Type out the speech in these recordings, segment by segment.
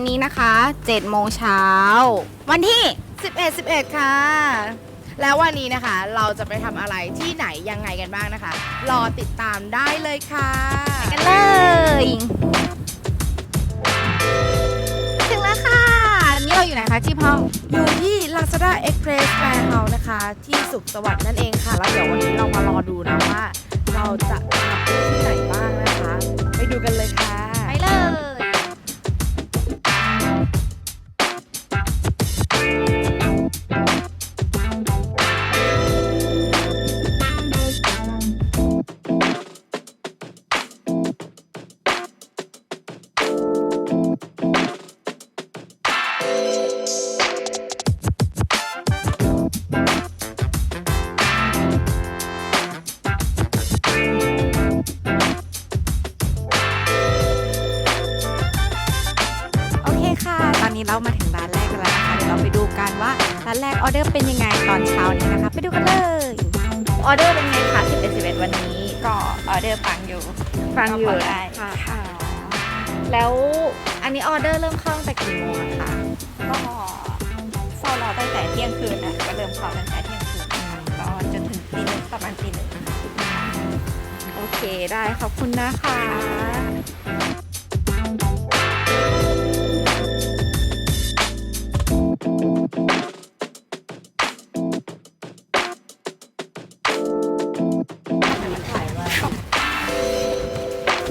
วันนี้นะคะ7โมงเช้าวันที่ 11 11 ค่ะ แล้ววันนี้นะคะเราจะไปทำอะไรที่ไหนยังไงกันบ้างนะคะ รอติดตามได้เลยค่ะกันเลยถึงแล้วค่ะนี่เราอยู่ไหนคะที่พ่องอยู่ที่ Lazada Express Warehouse นะคะ ที่สุขสวัสดิ์นั่นเองค่ะ แล้วเดี๋ยววันนี้เรามารอดูนะว่า เราจะทำที่ไหนบ้างนะคะ ไปดูกันเลยค่ะ ไปเลย นนี้เรามาถึงร้านแรกกันแล้วนะคะเดี๋ยวเราไปดูกันว่าร้านแรกออเดอร์เป็นยังไงตอนเช้านี้นะคะ ไปดูกันเลยออเดอร์เป็นไงคะ11 11 วันนี้ก็ออเดอร์ปังอยู่ฟังอยู่ก็พอได้ค่ะค่ะแล้วอันนี้ออเดอร์เริ่มเข้าตั้งแต่กี่โมงอะคะก็เฝ้ารอตั้งแต่เที่ยงคืนนะก็เริ่มเข้าตั้งแต่เที่ยงคืนค่ะก็จนถึงตีหนึ่งประมาณตีหนึ่งนะคะโอเคได้ขอบคุณนะคะ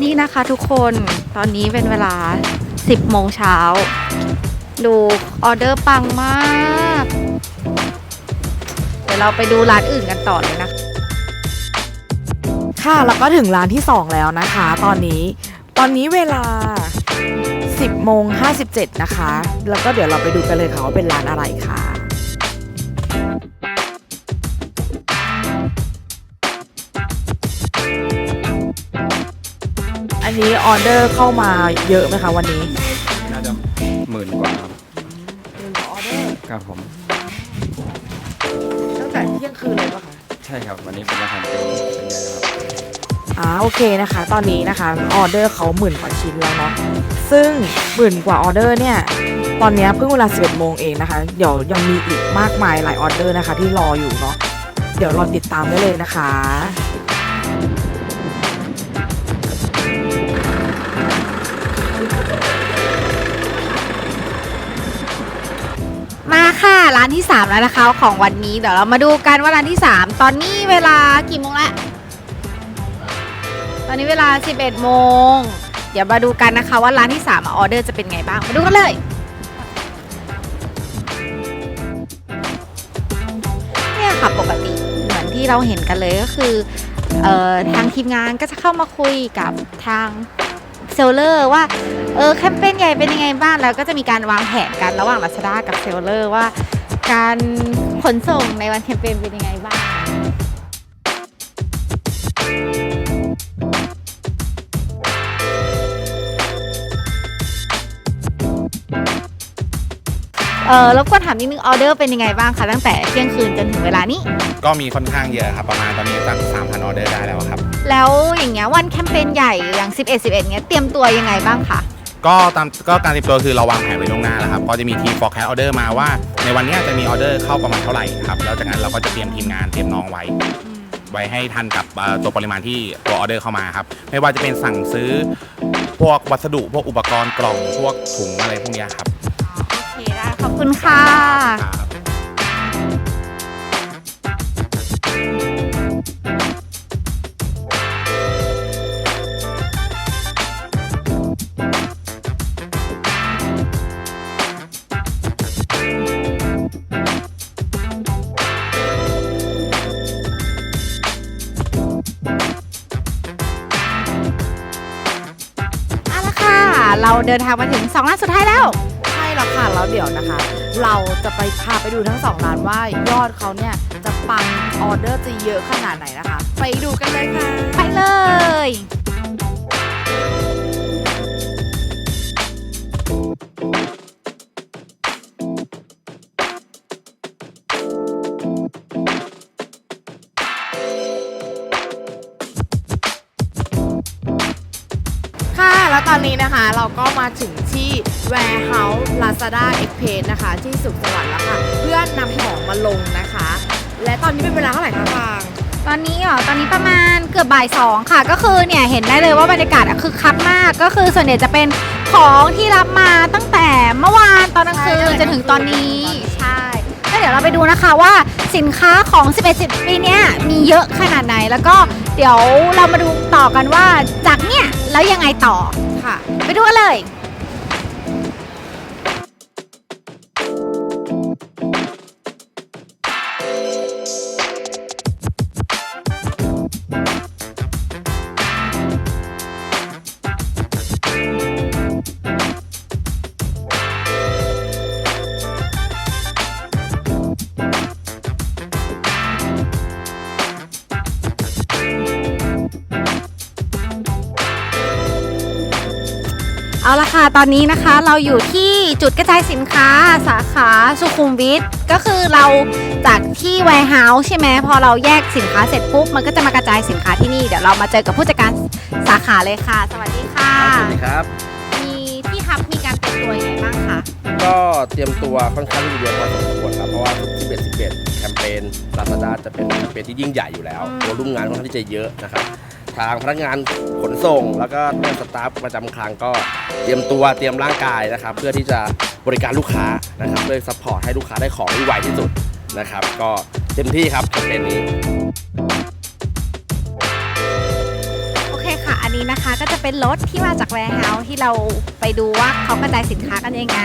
นี่นะคะทุกคนตอนนี้เป็นเวลา 10โมงเช้า ดูออเดอร์ปังมาก เดี๋ยวเราไปดูร้านอื่นกันต่อเลยนะคะค่ะแล้วก็ถึงร้านที่ 2 แล้วนะคะ ตอนนี้ตอนนี้เวลา 10โมง57 นะคะ แล้วก็เดี๋ยวเราไปดูกันเลยค่ะว่าเป็นร้านอะไรค่ะ อันนี้ออเดอร์เข้ามาเยอะไหมคะวันนี้น่าจะหมื่นกว่าครับหนึ่งออเดอร์ครับผม ตั้งแต่เที่ยงคืนเลยปะคะใช่ครับ วันนี้เป็นวันแคมเปญเป็นไงครับ อ่าโอเคนะคะ ตอนนี้นะคะออเดอร์เขาหมื่นกว่าชิ้นแล้วเนาะซึ่งหมื่นกว่าออเดอร์เนี่ยตอนเนี้ยเพิ่งเวลา 11 โมงเองนะคะ เดี๋ยวยังมีอีกมากมายหลายออเดอร์นะคะ ที่รออยู่เนาะ เดี๋ยวรอติดตามได้เลยนะคะ มาค่ะร้านที่ 3 แล้วนะคะของวันนี้เดี๋ยวเรามาดูกันว่าร้านที่ 3 ตอนนี้เวลากี่โมงละตอนนี้เวลา 11 โมง เดี๋ยวมาดูกันนะคะว่าร้านที่ 3 อออเดอร์จะเป็นไงบ้าง มาดูกันเลย เนี่ยค่ะปกติเหมือนที่เราเห็นกันเลยก็คือออทางทีมงานก็จะเข้ามาคุยกับทาง ซลเลอร์ว่าเออแคมเปญใหญ่เป็นยังไงบ้างแล้วก็จะมีการวางแผนกันระหว่าง Lazada กับเซลเลอร์ว่า การขนส่งในวันแคมเปญเป็นยังไงบ้างเออรบกวนถามนิดนึงออเดอร์เป็นยังไงบ้างคะตั้งแต่เที่ยงคืนจนถึงเวลานี้ ก็มีค่อนข้างเยอะครับ ประมาณตอนนี้ตั้ง3,000ออเดอร์ได้แล้วครับ แล้วอย่างเงี้ยวันแค มเปญใหญ่อย่าง 11 11เงี้ยเตรียมตัวยังไงบ้างคะ ก็ตามก็การเตรียมตัวคือเราวางแผนไว้ล่วงหน้าแล้วครับก็จะมีทีม forecast order มาว่า ในวันเนี้ยจะมีออเดอร์เข้าประมาณเท่าไหร่ครับแล้วจากนั้นเราก็จะเตรียมทีมงานเตรียมน้องไว้ ไว้ให้ทันกับเอ่อตัวปริมาณที่ตัวออเดอร์เข้ามาครับ ไม่ว่าจะเป็นสั่งซื้อพวกวัสดุพวกอุปกรณ์กล่องพวกถุงอะไรพวกเนี้ยครับโอเคได้ขอบคุณค่ะ ครับ เราเดินทางมาถึง 2 ร้านสุดท้ายแล้ว ใช่แล้วค่ะแล้วเดี๋ยวนะคะ เราจะไปพาไปดูทั้งสองร้านว่ายอดเขาเนี่ย จะปังออเดอร์จะเยอะขนาดไหนนะคะ ไปดูกันเลยค่ะ ไปเลย แล้วตอนนี้นะคะเราก็มาถึงที่ Warehouse Lazada Express นะคะ ที่สุขสวัสดิ์แล้วค่ะ เพื่อนำของมาลงนะคะ และตอนนี้เป็นเวลาเท่าไหร่คะฟางตอนนี้เหรอตอนนี้ประมาณเกือบบ่ายสองค่ะ ก็คือเนี่ยเห็นได้เลยว่าบรรยากาศอะคึกคักมาก ก็คือส่วนใหญ่จะเป็นของที่รับมาตั้งแต่เมื่อวานตอนกลางคืนจนถึงตอนนี้ใช่ก็ เดี๋ยวเราไปดูนะคะว่าสินค้าของ 11 10 ปีเนี้ยมีเยอะขนาดไหน แล้วก็เดี๋ยวเรามาดูต่อกันว่าจากเนี่ยแล้วยังไงต่อค่ะ ไปดูกันเลย ค่ะ ตอนนี้นะคะเราอยู่ที่จุดกระจายสินค้าสาขาสุขุมวิทก็คือเราจากที่ warehouse ใช่ไหมพอเราแยกสินค้าเสร็จปุ๊บมันก็จะมากระจายสินค้าที่นี่เดี๋ยวเรามาเจอกับผู้จัดการสาขาเลยค่ะ สวัสดีค่ะ สวัสดีครับ มีที่ทับมีการเตรียมตัวยังไงบ้างคะก็เตรียมตัวค่อนข้างที่จะเยอะพอสมควรครับเพราะว่าทุก11 11 แคมเปญ Lazada จะเป็นแคมเปญที่ยิ่งใหญ่อยู่แล้วตัวรุ่มงานค่อนข้างที่จะเยอะนะครับ ทางพนักงานขนส่ง แล้วก็เพื่อนสตาฟประจำคลังก็เตรียมตัวเตรียมร่างกายนะครับ เพื่อที่จะบริการลูกค้านะครับเพื่อซัพพอร์ตให้ลูกค้าได้ของที่ไวที่สุดนะครับ ก็เต็มที่ครับแคมเปญนี้ เป็นรถที่มาจาก warehouse ที่เราไปดูว่าเขากระจายสินค้ากันยังไง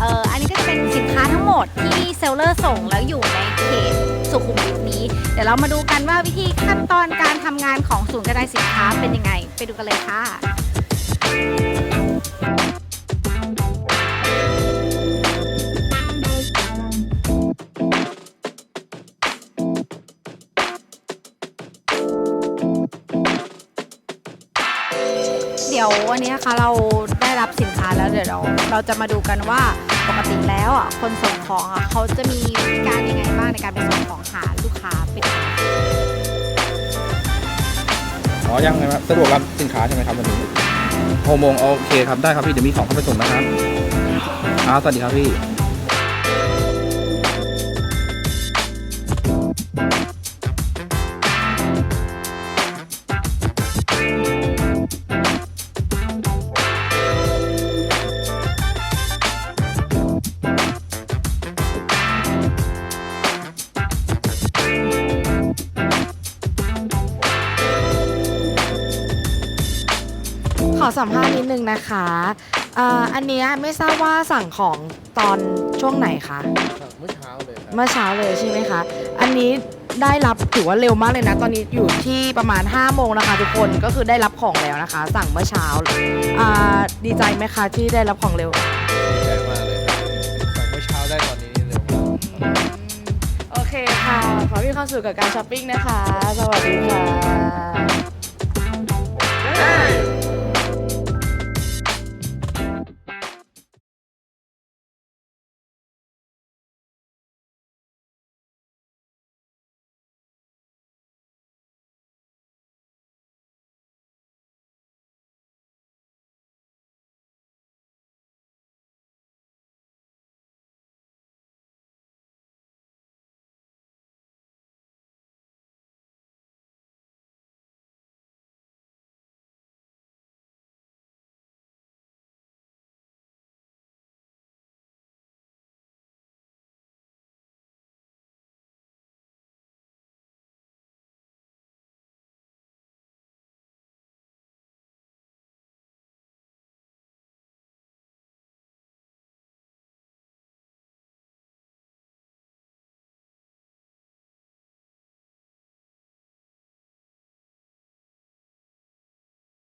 เอออันนี้ก็จะเป็นสินค้าทั้งหมดที่เซลเลอร์ส่งแล้วอยู่ในเขตสุขุมวิทนี้ เดี๋ยวเรามาดูกันว่าวิธีขั้นตอนการทำงานของศูนย์กระจายสินค้าเป็นยังไง ไปดูกันเลยค่ะ วันนี้นะคะเราได้รับสินค้าแล้วเดี๋ยวเราเราจะมาดูกันว่าปกติแล้วอะคนส่งของอะเขาจะมีวิธีการยังไงบ้างในการไปส่งของหาลูกค้าเป็นอ๋อยังไงครับสะดวกรับสินค้าใช่ไหมครับวันนี้หกโมงโอเคครับได้ครับพี่เดี๋ยวมีของเข้าไปส่งนะครับครับสวัสดีครับพี่ อสัมภาษณ์นิดนึงนะคะอ่าอันเนี้ยไม่ทราบว่าสั่งของตอนช่วงไหนคะเมื่อเช้าเลยครับเมื่อเช้าเลยใช่ไหมคะ อันนี้ได้รับถือว่าเร็วมากเลยนะ ตอนนี้อยู่ที่ประมาณ5โมงนะคะทุกคน ก็คือได้รับของแล้วนะคะ สั่งเมื่อเช้าอ่าดีใจไหมคะที่ได้รับของเร็ว ดีใจมากเลยครับสั่งเมื่อเช้าได้ตอนนี้เร็วมาก โอเคค่ะ ขอมีความสุขกับการช้อปปิ้งนะคะ สวัสดีค่ะ